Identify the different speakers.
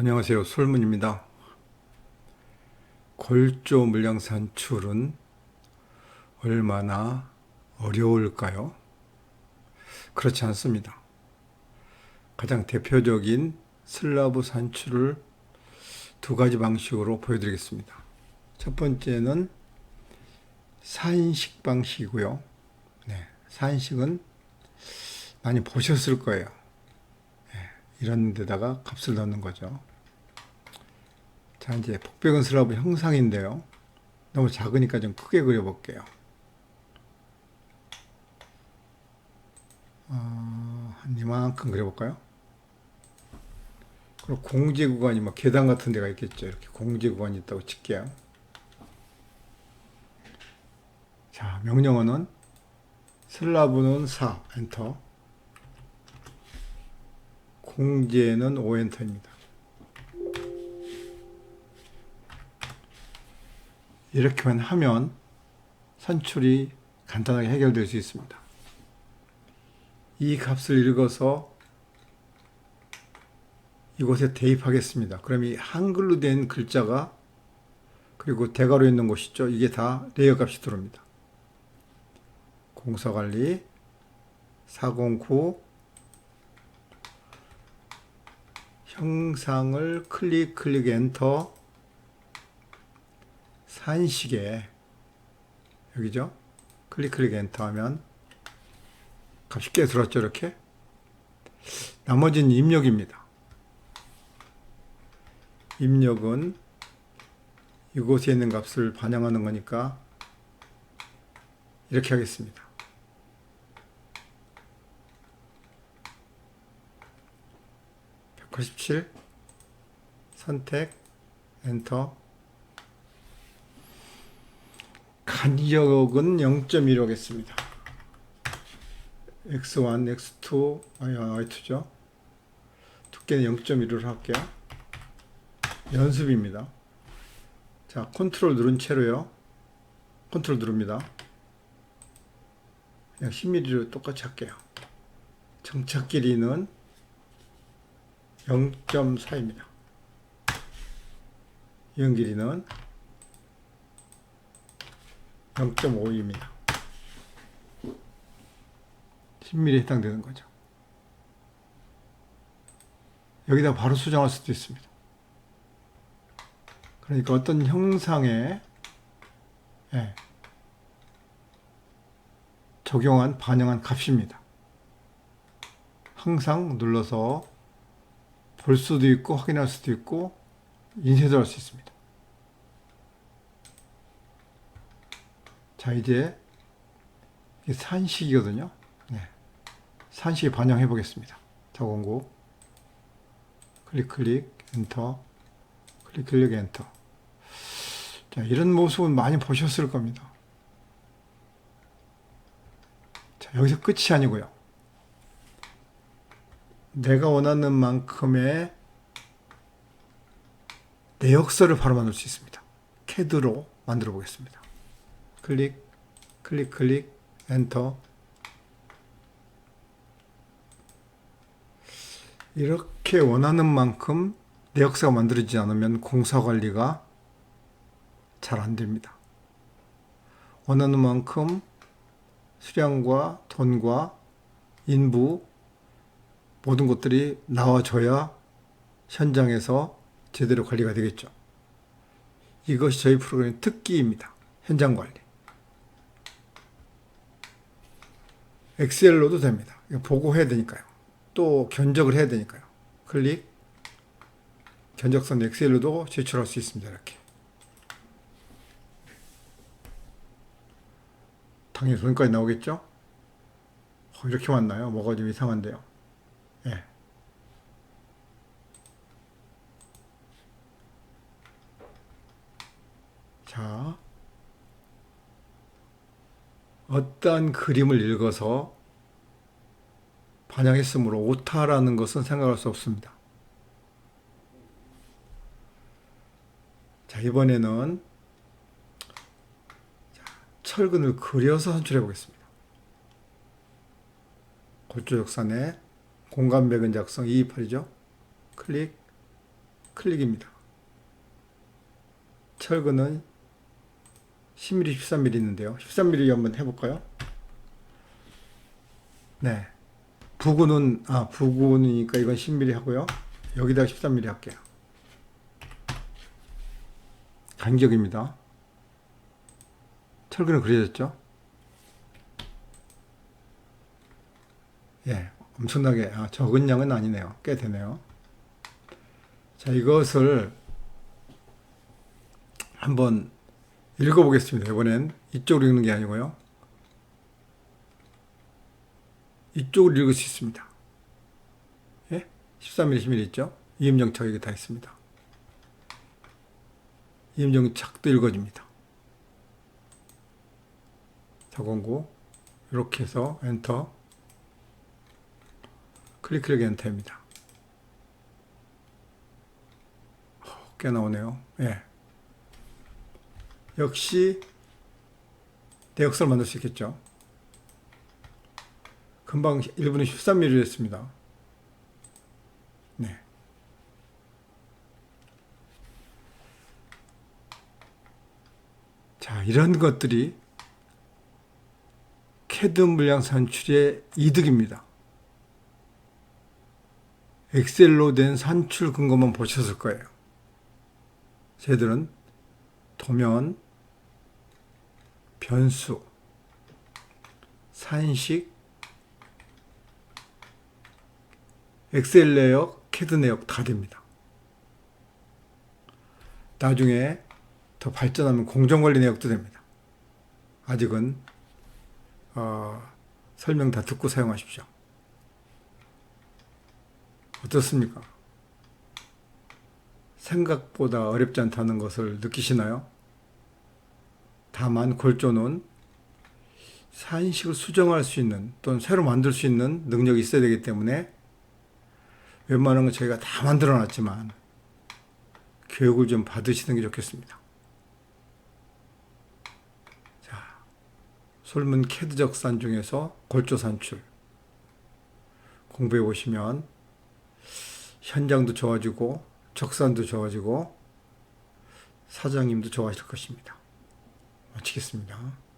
Speaker 1: 안녕하세요. 솔문입니다. 골조 물량 산출은 얼마나 어려울까요? 그렇지 않습니다. 가장 대표적인 슬라브 산출을 두 가지 방식으로 보여드리겠습니다. 첫 번째는 산식 방식이고요. 네, 산식은 많이 보셨을 거예요. 이런 데다가 값을 넣는 거죠. 자, 이제 폭백은 슬라브 형상인데요. 너무 작으니까 좀 크게 그려볼게요. 어, 한 이만큼 그려볼까요? 그리고 공제 구간이 뭐 계단 같은 데가 있겠죠. 이렇게 공제 구간이 있다고 칠게요. 자, 명령어는 슬라브는 4, 엔터. 공제는 5 엔터입니다. 이렇게만 하면 산출이 간단하게 해결될 수 있습니다. 이 값을 읽어서 이곳에 대입하겠습니다. 그럼 이 한글로 된 글자가 그리고 대괄호 있는 곳 있죠. 이게 다 레이어 값이 들어옵니다. 공사관리 409 형상을 클릭 클릭 엔터 산식에 여기죠? 클릭 클릭 엔터 하면 값이 꽤 들었죠 이렇게? 나머지는 입력입니다. 입력은 이곳에 있는 값을 반영하는 거니까 이렇게 하겠습니다. 197 선택 엔터 간격은 0.1로 하겠습니다. x1, x2, 아니, y2죠. 두께는 0.1로 할게요. 연습입니다. 자, 컨트롤 누른 채로요. 컨트롤 누릅니다. 그냥 10mm로 똑같이 할게요. 정착 길이는 0.4입니다. 이런 길이는 0.5입니다. 10mm에 해당되는 거죠. 여기다 바로 수정할 수도 있습니다. 그러니까 어떤 형상에 예, 적용한 반영한 값입니다. 항상 눌러서 볼 수도 있고 확인할 수도 있고 인쇄도 할 수 있습니다. 자 이제 산식이거든요. 네. 산식에 반영해 보겠습니다. 자 공고 클릭 클릭 엔터 클릭 클릭 엔터 자 이런 모습은 많이 보셨을 겁니다. 자 여기서 끝이 아니고요. 내가 원하는 만큼의 내역서를 바로 만들 수 있습니다. 캐드로 만들어 보겠습니다. 클릭, 클릭, 클릭, 엔터. 이렇게 원하는 만큼 내역서가 만들어지지 않으면 공사 관리가 잘 안 됩니다. 원하는 만큼 수량과 돈과 인부 모든 것들이 나와줘야 현장에서 제대로 관리가 되겠죠. 이것이 저희 프로그램 특기입니다. 현장 관리. 엑셀로도 됩니다. 보고해야 되니까요. 또 견적을 해야 되니까요. 클릭. 견적선 엑셀로도 제출할 수 있습니다. 이렇게. 당연히 돈까지 나오겠죠? 어, 이렇게 왔나요? 뭐가 좀 이상한데요. 예. 자, 어떠한 그림을 읽어서 반영했으므로 오타라는 것은 생각할 수 없습니다. 자, 이번에는 철근을 그려서 산출해 보겠습니다. 골조역산에 공간 배근 작성 228이죠. 클릭, 클릭입니다. 철근은 10mm, 13mm 있는데요. 13mm 한번 해볼까요? 네. 부구는, 아, 부구니까 이건 10mm 하고요. 여기다가 13mm 할게요. 간격입니다. 철근은 그려졌죠? 예, 엄청나게, 아, 적은 양은 아니네요. 꽤 되네요. 자, 이것을 한번 읽어보겠습니다. 이번엔 이쪽으로 읽는 게 아니고요. 이쪽으로 읽을 수 있습니다. 예? 13mm, 10mm 있죠? 이음정착 여기 다 있습니다. 이음정착도 읽어집니다. 자공구 이렇게 해서 엔터 클릭 클릭 엔터입니다. 어, 꽤 나오네요. 예. 역시 내역서를 만들 수 있겠죠. 금방 1분에 13mm 했습니다. 네. 자, 이런 것들이 캐드 물량 산출의 이득입니다. 엑셀로 된 산출 근거만 보셨을 거예요. 쟤들은 도면, 변수, 산식, 엑셀 내역, 캐드 내역 다 됩니다. 나중에 더 발전하면 공정관리 내역도 됩니다. 아직은 어, 설명 다 듣고 사용하십시오. 어떻습니까? 생각보다 어렵지 않다는 것을 느끼시나요? 다만 골조는 산식을 수정할 수 있는 또는 새로 만들 수 있는 능력이 있어야 되기 때문에 웬만한 건 저희가 다 만들어 놨지만 교육을 좀 받으시는 게 좋겠습니다. 자, 솔문 캐드적 산 중에서 골조 산출 공부해 보시면 현장도 좋아지고 적산도 좋아지고 사장님도 좋아하실 것입니다. 마치겠습니다.